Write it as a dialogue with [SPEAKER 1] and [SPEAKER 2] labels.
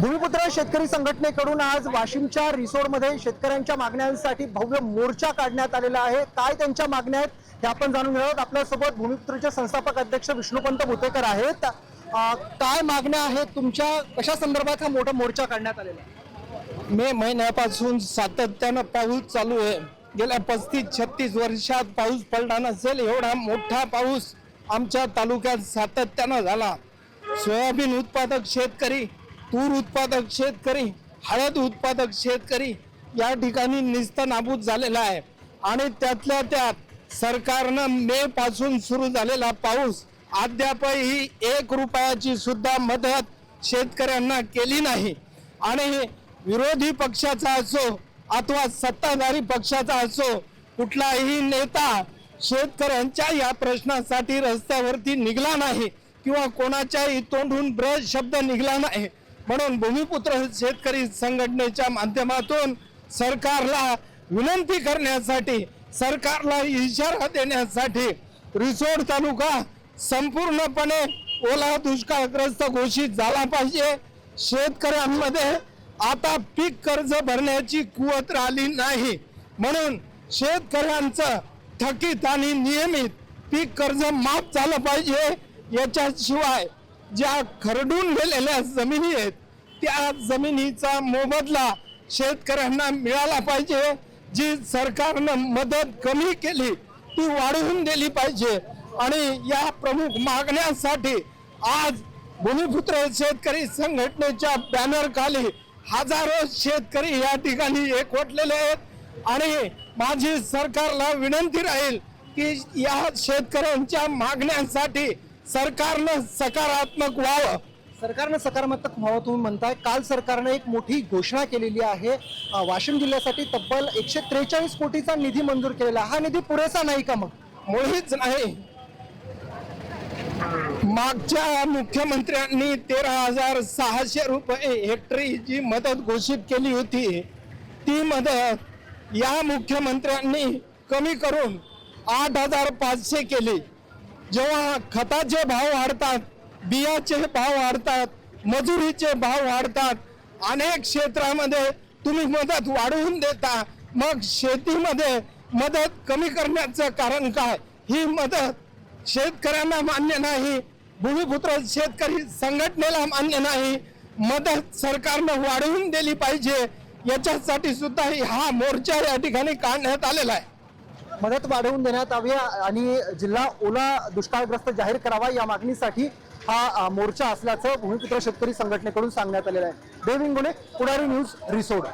[SPEAKER 1] भूमिपुत्र शेतकरी संघटनेकडून आज वाशिमच्या रिसोडमध्ये शेतकऱ्यांच्या मागण्यांसाठी भव्य मोर्चा काढण्यात आलेला आहे. काय त्यांच्या मागण्या आहेत हे आपण जाणून घेणार आहोत आपल्यासोबत भूमिपुत्रचे संस्थापक अध्यक्ष विष्णुपंत भुतेकर आहेत. काय मागण्या आहेत तुमच्या? कशा संदर्भात हा मोठा मोर्चा काढण्यात आलेला आहे?
[SPEAKER 2] मे महिन्यापासून सातत्यानं पाऊस चालू आहे. गेल्या पस्तीस छत्तीस वर्षात पाऊस पडला नसेल एवढा मोठा पाऊस आमच्या तालुक्यात सातत्यानं झाला. सोयाबीन उत्पादक शेतकरी तूर उत्पादक शेतकरी हळद उत्पादक शेतकरी या ठिकाणी निस्तनाबूत झालेला आहे. आणि त्यातल्या त्यात सरकारनं मे पासून सुरू झालेला पाऊस अद्यापही एक रुपयाची सुद्धा मदत शेतकऱ्यांना केली नाही. आणि विरोधी पक्षाचा असो अथवा सत्ताधारी पक्षाचा असो कुठलाही नेता शेतकऱ्यांच्या या प्रश्नासाठी रस्त्यावरती निघला नाही किंवा कोणाच्याही तोंडून ब्रश शब्द निघला नाही. म्हणून भूमिपुत्र शेतकरी संघटनेच्या माध्यमातून सरकारला विनंती करण्यासाठी सरकारला इशारा देण्यासाठी रिसोड तालुका संपूर्णपणे ओला दुष्काळग्रस्त घोषित झाला पाहिजे. शेतकऱ्यांमध्ये आता पीक कर्ज भरण्याची कुवत राहिली नाही. म्हणून शेतकऱ्यांचं थकीत आणि नियमित पीक कर्ज माफ झालं पाहिजे. याच्याशिवाय ज्या खरडून गेलेल्या जमिनी आहेत त्या जमिनीचा मोबदला शेतकऱ्यांना मिळाला पाहिजे. जी सरकारनं मदत कमी केली ती वाढवून दिली पाहिजे. आणि या प्रमुख मागण्यासाठी आज भूमिपुत्र शेतकरी संघटनेच्या बॅनरखाली हजारो शेतकरी या ठिकाणी एकवटलेले आहेत. आणि माझी सरकारला विनंती राहील की या शेतकऱ्यांच्या मागण्यांसाठी सरकारनं सकारात्मक व्हावं.
[SPEAKER 1] सरकारनं सकारात्मक व्हावं तुम्ही म्हणताय. काल सरकारनं एक मोठी घोषणा केलेली आहे. वाशिम जिल्ह्यासाठी तब्बल एकशे त्रेचाळीस कोटीचा निधी मंजूर केलेला. हा निधी पुरेसा नाही का मग?
[SPEAKER 2] मुळीच नाही. मागच्या मुख्यमंत्र्यांनी तेरा हजार सहाशे रुपये हेक्टरी जी मदत घोषित केली होती ती मदत या मुख्यमंत्र्यांनी कमी करून आठ हजार पाचशे केली. जेव्हा खताचे भाव वाढतात बियाचे भाव वाढतात मजुरीचे भाव वाढतात अनेक क्षेत्रामध्ये तुम्ही मदत वाढवून देता मग शेतीमध्ये मदत कमी करण्याचं कारण काय? ही मदत शेतकऱ्यांना मान्य नाही भूमिपुत्र शेतकरी संघटनेला मान्य नाही मदत सरकारनं वाढवून दिली पाहिजे याच्यासाठी सुद्धा हा मोर्चा या ठिकाणी काढण्यात आलेला आहे.
[SPEAKER 1] मदत वाढवून देण्यात यावी आणि जिल्हा ओला दुष्काळग्रस्त जाहीर करावा या मागणीसाठी हा मोर्चा असल्याचं भूमिपुत्र शेतकरी संघटनेकडून सांगण्यात आलेलं आहे. देव इंगोले पुढारी न्यूज रिसोड.